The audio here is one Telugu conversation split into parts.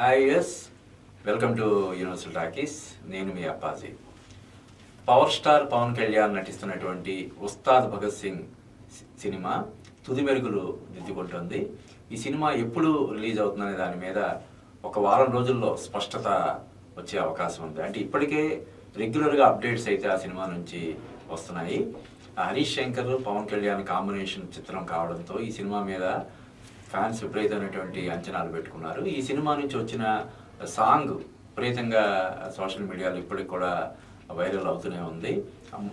Hi yes welcome to universal talkies నేను మీ అప్పాజీ. పవర్ స్టార్ పవన్ కళ్యాణ్ నటిస్తున్నటువంటి ఉస్తాద్ భగత్ సింగ్ సినిమా తుది మెరుగులు దిద్దుకుంటుంది. ఈ సినిమా ఎప్పుడు రిలీజ్ అవుతుందనే దాని మీద ఒక వారం రోజుల్లో స్పష్టత వచ్చే అవకాశం ఉంది. అంటే ఇప్పటికే రెగ్యులర్గా అప్డేట్స్ అయితే ఆ సినిమా నుంచి వస్తున్నాయి. హరీష్ శంకర్ పవన్ కళ్యాణ్ కాంబినేషన్ చిత్రం కావడంతో ఈ సినిమా మీద ఫ్యాన్స్ విపరీతమైనటువంటి అంచనాలు పెట్టుకున్నారు. ఈ సినిమా నుంచి వచ్చిన సాంగ్ విపరీతంగా సోషల్ మీడియాలో ఇప్పటికి కూడా వైరల్ అవుతూనే ఉంది.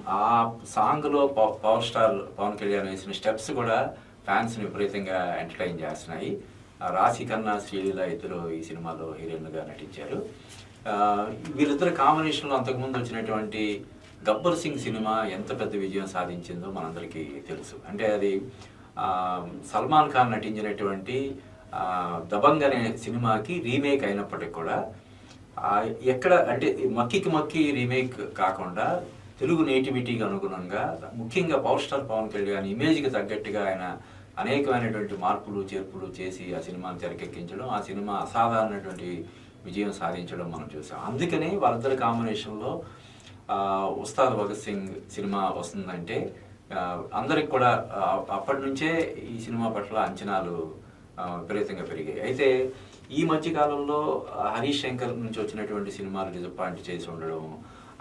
ఆ సాంగ్లో పవ- పవర్ స్టార్ పవన్ కళ్యాణ్ వేసిన స్టెప్స్ కూడా ఫ్యాన్స్ని విపరీతంగా ఎంటర్టైన్ చేస్తున్నాయి. రాశి కన్నా శ్రీలీల ఇద్దరు ఈ సినిమాలో హీరోయిన్గా నటించారు. వీళ్ళిద్దరు కాంబినేషన్లో అంతకుముందు వచ్చినటువంటి గబ్బర్ సింగ్ సినిమా ఎంత పెద్ద విజయం సాధించిందో మనందరికీ తెలుసు. అంటే అది సల్మాన్ ఖాన్ నటించినటువంటి దబంగ్ అనే సినిమాకి రీమేక్ అయినప్పటికి కూడా ఎక్కడ అంటే మక్కికి మక్కి రీమేక్ కాకుండా తెలుగు నేటివిటీకి అనుగుణంగా ముఖ్యంగా పవర్ స్టార్ పవన్ కళ్యాణ్ ఇమేజ్కి తగ్గట్టుగా ఆయన అనేకమైనటువంటి మార్పులు చేర్పులు చేసి ఆ సినిమాను తెరకెక్కించడం ఆ సినిమా అసాధారణటువంటి విజయం సాధించడం మనం చూసాం. అందుకనే వాళ్ళిద్దరి కాంబినేషన్లో ఉస్తాద్ భగత్ సింగ్ సినిమా వస్తుందంటే అందరికి కూడా అప్పటి నుంచే ఈ సినిమా పట్ల అంచనాలు విపరీతంగా పెరిగాయి. అయితే ఈ మధ్యకాలంలో హరీష్ శంకర్ నుంచి వచ్చినటువంటి సినిమాలు డిసప్పాయింట్ చేసి ఉండడం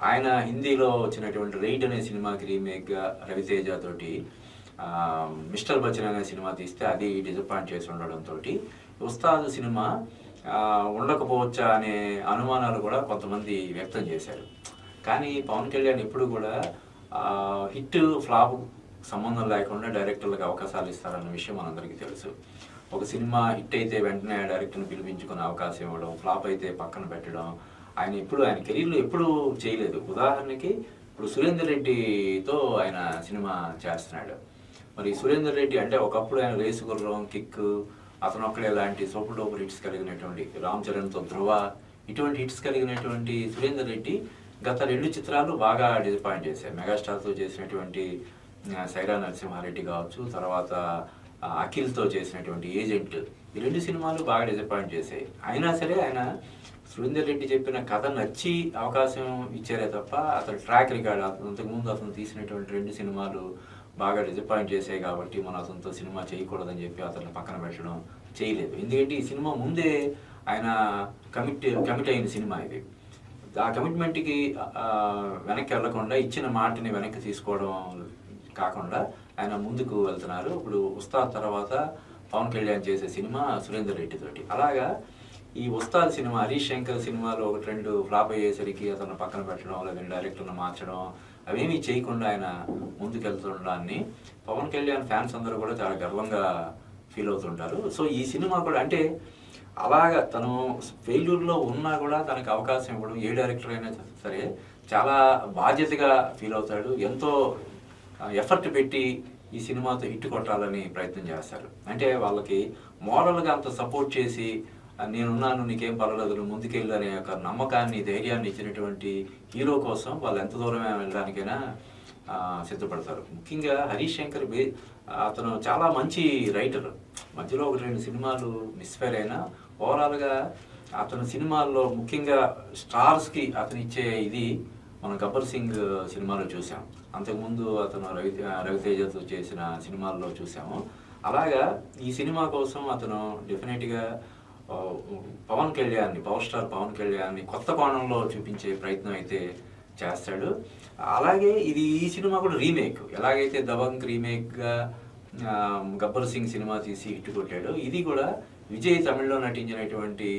ఆయన హిందీలో వచ్చినటువంటి రైట్ అనే సినిమాకి రీమేక్గా రవితేజ తోటి మిస్టర్ బచ్చన్ అనే సినిమా తీస్తే అది డిసప్పాయింట్ చేసి ఉండడంతో ఉస్తాద్ సినిమా ఉండకపోవచ్చా అనే అనుమానాలు కూడా కొంతమంది వ్యక్తం చేశారు. కానీ పవన్ కళ్యాణ్ ఎప్పుడు కూడా హిట్ ఫ్లాప్ సంబంధం లేకుండా డైరెక్టర్లకు అవకాశాలు ఇస్తారన్న విషయం మనందరికీ తెలుసు. ఒక సినిమా హిట్ అయితే వెంటనే ఆ డైరెక్టర్ని పిలిపించుకునే అవకాశం ఇవ్వడం ఫ్లాప్ అయితే పక్కన పెట్టడం ఆయన ఎప్పుడు ఆయన కెరీర్లో ఎప్పుడు చేయలేదు. ఉదాహరణకి ఇప్పుడు సురేందర్ రెడ్డితో ఆయన సినిమా చేస్తున్నాడు. మరి సురేందర్ రెడ్డి అంటే ఒకప్పుడు ఆయన రేసు గుర్రం కిక్ అతను ఒక్కడే లాంటి సూపర్ డూపర్ హిట్స్ కలిగినటువంటి రామ్ చరణ్తో ధ్రువ ఇటువంటి హిట్స్ కలిగినటువంటి సురేందర్ రెడ్డి గత రెండు చిత్రాలు బాగా డిసప్పాయింట్ చేశాయి. మెగాస్టార్తో చేసినటువంటి సైరా నరసింహారెడ్డి కావచ్చు తర్వాత అఖిల్తో చేసినటువంటి ఏజెంట్ ఈ రెండు సినిమాలు బాగా డిసప్పాయింట్ చేశాయి. అయినా సరే ఆయన సురేందర్ రెడ్డి చెప్పిన కథ నచ్చి అవకాశం ఇచ్చారే తప్ప అతను ట్రాక్ రికార్డ్ అతను అంతకుముందు అతను తీసినటువంటి రెండు సినిమాలు బాగా డిసప్పాయింట్ చేసాయి కాబట్టి మనం అతనితో సినిమా చేయకూడదని చెప్పి అతను పక్కన పెట్టడం చేయలేదు. ఎందుకంటే ఈ సినిమా ముందే ఆయన కమిట్ కమిట్ అయిన సినిమా ఇది. ఆ కమిట్మెంట్కి వెనక్కి వెళ్ళకుండా ఇచ్చిన మాటని వెనక్కి తీసుకోవడం కాకుండా ఆయన ముందుకు వెళ్తున్నారు. ఇప్పుడు ఉస్తాద్ తర్వాత పవన్ కళ్యాణ్ చేసే సినిమా సురేందర్ రెడ్డి తోటి. అలాగా ఈ ఉస్తాద్ సినిమా హరీష్ శంకర్ సినిమాలో ఒకటి రెండు ఫ్లాప్ అయ్యేసరికి అతను పక్కన పెట్టడం లేదా డైరెక్టర్ను మార్చడం అవేమీ చేయకుండా ఆయన ముందుకెళ్తుండడాన్ని పవన్ కళ్యాణ్ ఫ్యాన్స్ అందరూ కూడా చాలా గర్వంగా ఫీల్ అవుతుంటారు. సో ఈ సినిమా కూడా అంటే అలాగా తను ఫెయిల్యూర్లో ఉన్నా కూడా తనకు అవకాశం ఇవ్వడం ఏ డైరెక్టర్ అయినా సరే చాలా బాధ్యతగా ఫీల్ అవుతాడు. ఎంతో ఎఫర్ట్ పెట్టి ఈ సినిమాతో హిట్ కొట్టాలని ప్రయత్నం చేస్తారు అంటే వాళ్ళకి మోరల్గా అంత సపోర్ట్ చేసి నేనున్నాను నీకేం పర్వాలేదు నువ్వు ముందుకెళ్ళు అనే ఒక నమ్మకాన్ని ధైర్యాన్ని ఇచ్చినటువంటి హీరో కోసం వాళ్ళు ఎంత దూరమే వెళ్ళడానికైనా సిద్ధపడతారు. ముఖ్యంగా హరీష్ శంకర్ బే అతను చాలా మంచి రైటర్ మధ్యలో ఒక రెండు సినిమాలు మిస్ఫైర్ అయినా ఓవరాల్గా అతను సినిమాల్లో ముఖ్యంగా స్టార్స్కి అతను ఇచ్చే ఇది మనం గబ్బర్ సింగ్ సినిమాలో చూసాం. అంతకుముందు అతను రవి రవితేజతో చేసిన సినిమాల్లో చూసాము. అలాగా ఈ సినిమా కోసం అతను డెఫినెట్గా పవన్ కళ్యాణ్ని పవర్ స్టార్ పవన్ కళ్యాణ్ని కొత్త కోణంలో చూపించే ప్రయత్నం అయితే చేస్తాడు. అలాగే ఇది ఈ సినిమా కూడా రీమేక్. ఎలాగైతే దబంగ్ రీమేక్గా గబ్బర్ సింగ్ సినిమా తీసి హిట్ కొట్టాడు ఇది కూడా విజయ్ తమిళ్ళో నటించినటువంటి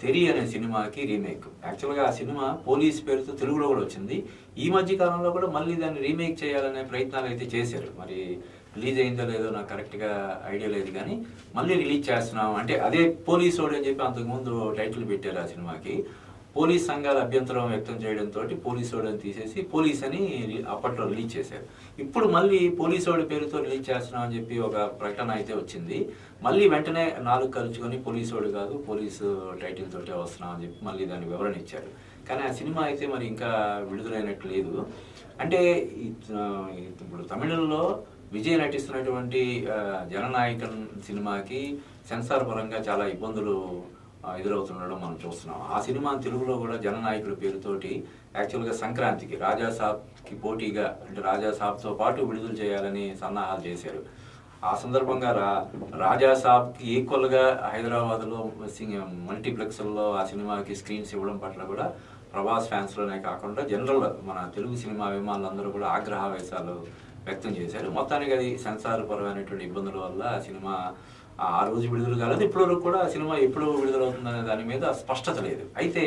తెరి అనే సినిమాకి రీమేక్. యాక్చువల్గా ఆ సినిమా పోలీస్ పేరుతో తెలుగులో కూడా వచ్చింది. ఈ మధ్య కాలంలో కూడా మళ్ళీ దాన్ని రీమేక్ చేయాలనే ప్రయత్నాలు అయితే చేశారు. మరి రిలీజ్ అయిందో లేదో నాకు కరెక్ట్గా ఐడియా లేదు కానీ మళ్ళీ రిలీజ్ చేస్తున్నాం. అంటే అదే పోలీస్ వాడు అని చెప్పి అంతకుముందు టైటిల్ పెట్టారు ఆ సినిమాకి. పోలీస్ సంఘాల అభ్యంతరం వ్యక్తం చేయడంతో పోలీస్ తీసేసి పోలీస్ అని అప్పట్లో రిలీజ్ చేశారు. ఇప్పుడు మళ్ళీ పోలీస్ వాడి పేరుతో రిలీజ్ చేస్తున్నాం అని చెప్పి ఒక ప్రకటన అయితే వచ్చింది. మళ్ళీ వెంటనే నాలుగు కలుచుకొని పోలీస్ వాడు కాదు పోలీసు టైటిల్ తోటే వస్తున్నాం అని చెప్పి మళ్ళీ దాని వివరణ ఇచ్చారు. కానీ ఆ సినిమా అయితే మరి ఇంకా విడుదలైనట్టు లేదు. అంటే ఇప్పుడు తమిళంలో విజయ్ నటిస్తున్నటువంటి జననాయకన్ సినిమాకి సెన్సార్ పరంగా చాలా ఇబ్బందులు ఎదురవుతుండడం మనం చూస్తున్నాం. ఆ సినిమా తెలుగులో కూడా జననాయకుడి పేరుతోటి యాక్చువల్గా సంక్రాంతికి రాజా సాబ్కి పోటీగా అంటే రాజా సాబ్తో పాటు విడుదల చేయాలని సన్నాహాలు చేశారు. ఆ సందర్భంగా రా రాజా సాబ్కి ఈక్వల్గా హైదరాబాద్లో సింగ్ మల్టీప్లెక్స్ల్లో ఆ సినిమాకి స్క్రీన్స్ ఇవ్వడం పట్ల కూడా ప్రభాస్ ఫ్యాన్స్లోనే కాకుండా జనరల్ మన తెలుగు సినిమా అభిమానులందరూ కూడా ఆగ్రహావేశాలు వ్యక్తం చేశారు. మొత్తానికి అది సెన్సార్ పరమైనటువంటి ఇబ్బందుల వల్ల ఆ సినిమా ఆ రోజు విడుదల కాలేదు. ఇప్పటివరకు కూడా ఆ సినిమా ఎప్పుడు విడుదలవుతుందనే దాని మీద స్పష్టత లేదు. అయితే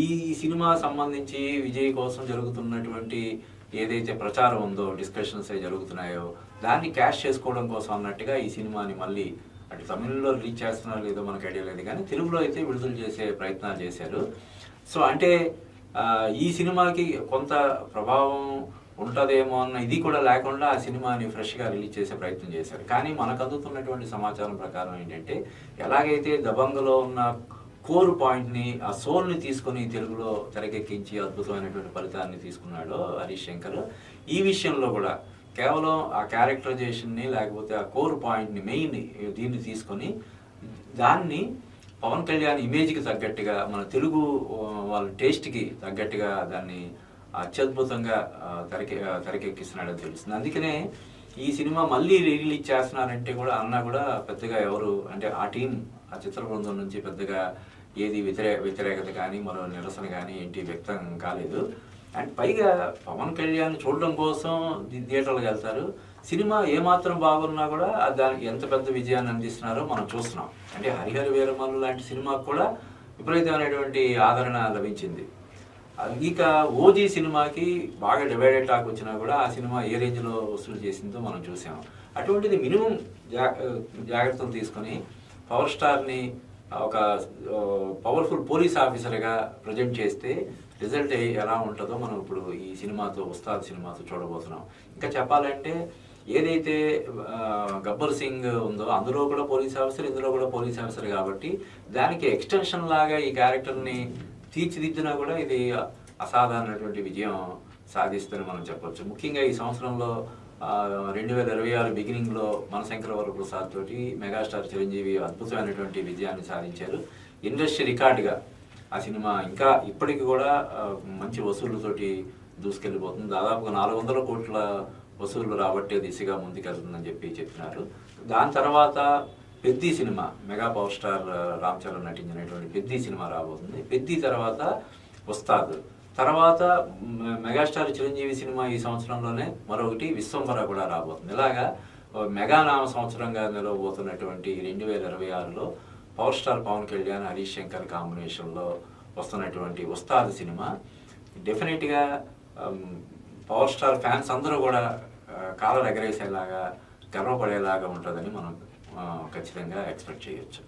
ఈ సినిమా సంబంధించి విజయ్ కోసం జరుగుతున్నటువంటి ఏదైతే ప్రచారం ఉందో డిస్కషన్స్ అవి జరుగుతున్నాయో దాన్ని క్యాష్ చేసుకోవడం కోసం అన్నట్టుగా ఈ సినిమాని మళ్ళీ అటు తమిళ్ళో రిలీజ్ చేస్తున్నారో లేదో మనకు ఐడియా లేదు. కానీ తెలుగులో అయితే విడుదల చేసే ప్రయత్నాలు చేశారు. సో అంటే ఈ సినిమాకి కొంత ప్రభావం ఉంటుందేమో అన్న ఇది కూడా లేకుండా ఆ సినిమాని ఫ్రెష్గా రిలీజ్ చేసే ప్రయత్నం చేశారు. కానీ మనకు అందుతున్నటువంటి సమాచారం ప్రకారం ఏంటంటే ఎలాగైతే దబంగలో ఉన్న కోర్ పాయింట్ని ఆ సోల్ని తీసుకొని తెలుగులో తెరకెక్కించి అద్భుతమైనటువంటి ఫలితాన్ని తీసుకున్నాడో హరీష్ శంకర్. ఈ విషయంలో కూడా కేవలం ఆ క్యారెక్టరైజేషన్ని లేకపోతే ఆ కోర్ పాయింట్ని మెయిన్ దీన్ని తీసుకొని దాన్ని పవన్ కళ్యాణ్ ఇమేజ్కి తగ్గట్టుగా మన తెలుగు వాళ్ళ టేస్ట్కి తగ్గట్టుగా దాన్ని అత్యద్భుతంగా ఆ, తెరకె తెరకెక్కిస్తున్నాడని తెలుస్తుంది. అందుకనే ఈ సినిమా మళ్ళీ రిలీజ్ చేస్తున్నారంటే కూడా అన్న కూడా పెద్దగా ఎవరు అంటే ఆ టీం ఆ చిత్ర బృందం నుంచి పెద్దగా ఏది వ్యతిరే వ్యతిరేకత కానీ మరో నిరసన కానీ ఏంటి వ్యక్తం కాలేదు. అండ్ పైగా పవన్ కళ్యాణ్ చూడడం కోసం థియేటర్లకు వెళ్తారు. సినిమా ఏమాత్రం బాగున్నా కూడా దానికి ఎంత పెద్ద విజయాన్ని అందిస్తున్నారో మనం చూస్తున్నాం. అంటే హరిహర వీరమల్లు లాంటి సినిమాకు కూడా విపరీతమైనటువంటి ఆదరణ లభించింది. ఇక ఓజీ సినిమాకి బాగా డివైడెడ్ టాక్ వచ్చినా కూడా ఆ సినిమా ఏ రేంజ్లో వసూలు చేసిందో మనం చూసాము అటువంటిది మినిమం జా జాగ్రత్తలు తీసుకొని పవర్ స్టార్ని ఒక పవర్ఫుల్ పోలీస్ ఆఫీసర్గా ప్రజెంట్ చేస్తే రిజల్ట్ ఎలా ఉంటుందో మనం ఇప్పుడు ఈ సినిమాతో ఉస్తాద్ సినిమాతో చూడబోతున్నాం. ఇంకా చెప్పాలంటే ఏదైతే గబ్బర్ సింగ్ ఉందో అందులో కూడా పోలీస్ ఆఫీసర్ ఇందులో కూడా పోలీస్ ఆఫీసర్ కాబట్టి దానికి ఎక్స్టెన్షన్ లాగా ఈ క్యారెక్టర్ని తీర్చిదిద్దినా కూడా ఇది అసాధారణటువంటి విజయం సాధిస్తుందని మనం చెప్పొచ్చు. ముఖ్యంగా ఈ సంవత్సరంలో రెండు వేల ఇరవై ఆరు బిగినింగ్లో మనశంకర వరప్రసాద్ తోటి మెగాస్టార్ చిరంజీవి అద్భుతమైనటువంటి విజయాన్ని సాధించారు. ఇండస్ట్రీ రికార్డుగా ఆ సినిమా ఇంకా ఇప్పటికి కూడా మంచి వసూళ్ళతోటి దూసుకెళ్ళిపోతుంది. దాదాపుగా నాలుగు వందల కోట్ల వసూళ్ళు రాబట్టే దిశగా ముందుకెళ్తుందని చెప్పి చెప్తున్నారు దాని తర్వాత Peddi cinema mega power star Ram Charan నటించినటువంటి పెద్ది సినిమా రాబోతుంది. పెద్ది తర్వాత ఉస్తాద్. తర్వాత మెగాస్టార్ చిరంజీవి సినిమా ఈ సంవత్సరంలోనే మరొకటి విశ్వంభర కూడా రాబోతుంది. ఇలాగా మెగా నామ సంవత్సరంగా నిలవబోతున్నటువంటి రెండు వేల ఇరవై ఆరులో పవర్ స్టార్ పవన్ కళ్యాణ్ హరీష్ శంకర్ కాంబినేషన్లో వస్తున్నటువంటి ఉస్తాద్ సినిమా. డెఫినెట్గా పవర్ స్టార్ ఫ్యాన్స్ అందరూ కూడా కాలర్ ఎగరేసేలాగా గర్వపడేలాగా ఉంటుందని మనం ఖచ్చితంగా ఎక్స్పెక్ట్ చేయొచ్చు.